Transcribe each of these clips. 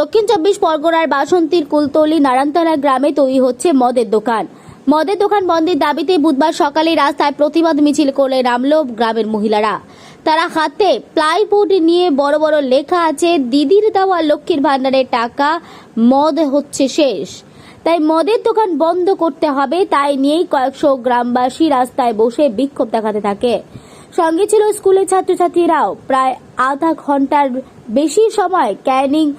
দক্ষিণ চব্বিশ পরগনার বাসন্তীর কুলতলি নারায়ণতলা গ্রামে তৈরি হচ্ছে মদের দোকান। মদের দোকান বন্ধের দাবিতে বুধবার সকালে রাস্তায় প্রতিবাদ মিছিল করে নামল গ্রামের মহিলারা। তারা হাতে প্লাইবোর্ড নিয়ে বড় বড় লেখা আছে, দিদির দেওয়া লক্ষ্মীর ভান্ডারের টাকা, মদ হচ্ছে শেষ। তাই মদের দোকান বন্ধ করতে হবে, তাই নিয়েই কয়েকশো গ্রামবাসী রাস্তায় বসে বিক্ষোভ দেখাতে থাকে। সঙ্গে ছিল স্কুলের ছাত্রছাত্রীরাও। প্রায় আধা ঘণ্টার বেশি সময় ক্যানিং,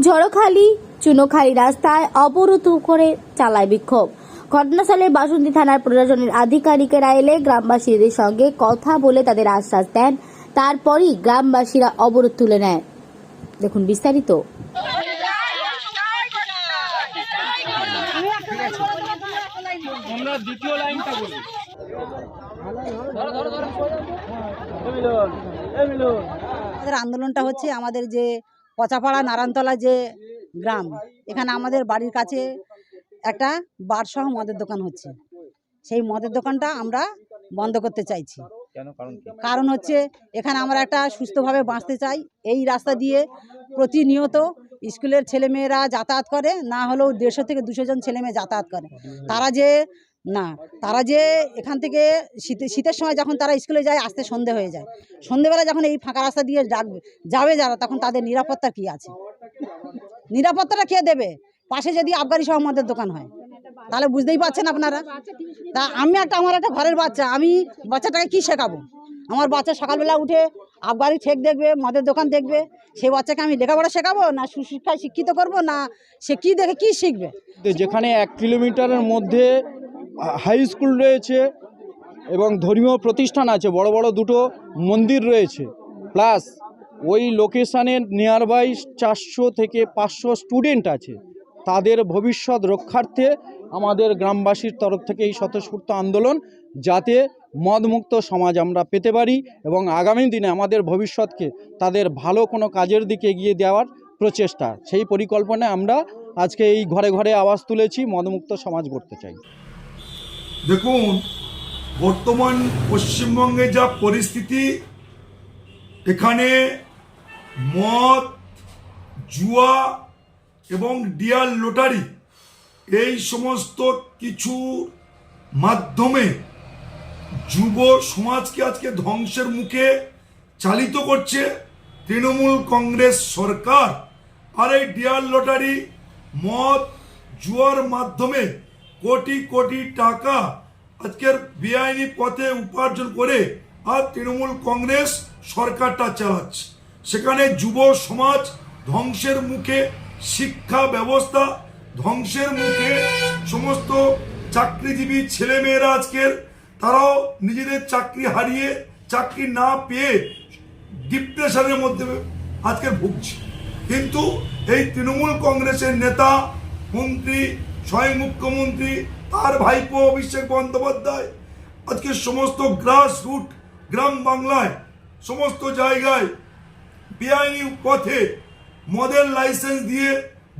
ঝড়খালি, চুনোখালি রাস্তায় অবরোধ করে চালায় বিক্ষোভ। ঘটনাস্থলে বাসন্তী থানার প্রশাসনের আধিকারিকেরা এলে গ্রামবাসীদের সঙ্গে কথা বলে তাদের আশ্বাস দেন। তারপরই গ্রামবাসীরা অবরোধ তুলে নেয়। দেখুন বিস্তারিত। আমরা দ্বিতীয় লাইনটা বলি। আমাদের আন্দোলনটা হচ্ছে আমাদের যে পচাপাড়া, নারায়ণতলা যে গ্রাম, এখানে আমাদের বাড়ির কাছে একটা বারসহ মদের দোকান হচ্ছে। সেই মদের দোকানটা আমরা বন্ধ করতে চাইছি। কারণ হচ্ছে এখানে আমরা একটা সুস্থভাবে বাঁচতে চাই। এই রাস্তা দিয়ে প্রতিনিয়ত স্কুলের ছেলেমেয়েরা যাতায়াত করে, না হলেও দেড়শো থেকে দুশো জন ছেলেমেয়ে যাতায়াত করে। তারা যে, না, তারা যে এখান থেকে শীতে, শীতের সময় যখন তারা স্কুলে যায়, আসতে সন্ধে হয়ে যায়। সন্ধেবেলা যখন এই ফাঁকা রাস্তা দিয়ে ডাকবে যাবে যারা, তখন তাদের নিরাপত্তা কি আছে? নিরাপত্তাটা কে দেবে? পাশে যদি আবগারি সহ মদের দোকান হয়। তাহলে বুঝতেই পারছেন আপনারা? তা আমি একটা, আমার একটা ঘরের বাচ্চা, আমি বাচ্চাটাকে কি শেখাবো? আমার বাচ্চা সকালবেলা উঠে আবগারি ঠেক দেখবে, মদের দোকান দেখবে, সেই বাচ্চাকে আমি লেখাপড়া শেখাবো, না সুশিক্ষায় শিক্ষিত করব, না সে কি দেখে কি শিখবে? যেখানে এক কিলোমিটারের মধ্যে হাই স্কুল রয়েছে এবং ধর্মীয় প্রতিষ্ঠান আছে, বড় বড় দুটো মন্দির রয়েছে, প্লাস ওই লোকেশানে নিয়ার বাই চারশো থেকে পাঁচশো স্টুডেন্ট আছে, তাদের ভবিষ্যৎ রক্ষার্থে আমাদের গ্রামবাসীর তরফ থেকে এই স্বতঃস্ফূর্ত আন্দোলন যাতে মদমুক্ত সমাজ আমরা পেতে পারি এবং আগামী দিনে আমাদের ভবিষ্যৎকে তাদের ভালো কোনো কাজের দিকে এগিয়ে দেওয়ার প্রচেষ্টা। সেই পরিকল্পনায় আমরা আজকে এই ঘরে ঘরে আওয়াজ তুলেছি, মদমুক্ত সমাজ গড়তে চাই। দেখুন, বর্তমান পশ্চিমবঙ্গে যা পরিস্থিতি, এখানে মদ, জুয়া এবং ডিয়াল লটারি এই সমস্ত কিছু মাধ্যমে যুব সমাজকে আজকে ধ্বংসের মুখে চালিত করছে তৃণমূল কংগ্রেস সরকার। আর এই ডিয়ার লটারি মদ, জুয়ার মাধ্যমে কোটি কোটি টাকা আজকের বেআইনি পথে উপার্জন করে আর তৃণমূল কংগ্রেস সরকারটা চালাচ্ছে। সেখানে যুব সমাজ ধ্বংসের মুখে শিক্ষা ব্যবস্থা ধ্বংসের মুখে সমস্ত চাকরিজীবী ছেলেমেয়েরা আজকের, তারাও নিজেদের চাকরি হারিয়ে চাকরি না পেয়ে ডিপ্রেশনের মধ্যে আজকে ভুগছে। কিন্তু এই তৃণমূল কংগ্রেসের নেতা, মন্ত্রী, স্বয়ং মুখ্যমন্ত্রী, তার ভাইপো অভিষেক বন্দ্যোপাধ্যায় আজকে সমস্ত গ্রাস রুট গ্রাম বাংলায়, সমস্ত জায়গায় বেআইনি পথে মদের লাইসেন্স দিয়ে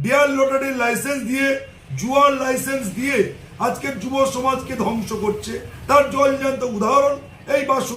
ডিয়ার লটারির লাইসেন্স দিয়ে, জুয়ার লাইসেন্স দিয়ে আজকের যুব সমাজকে ধ্বংস করছে। তার জলজান্ত উদাহরণ, এই বাসু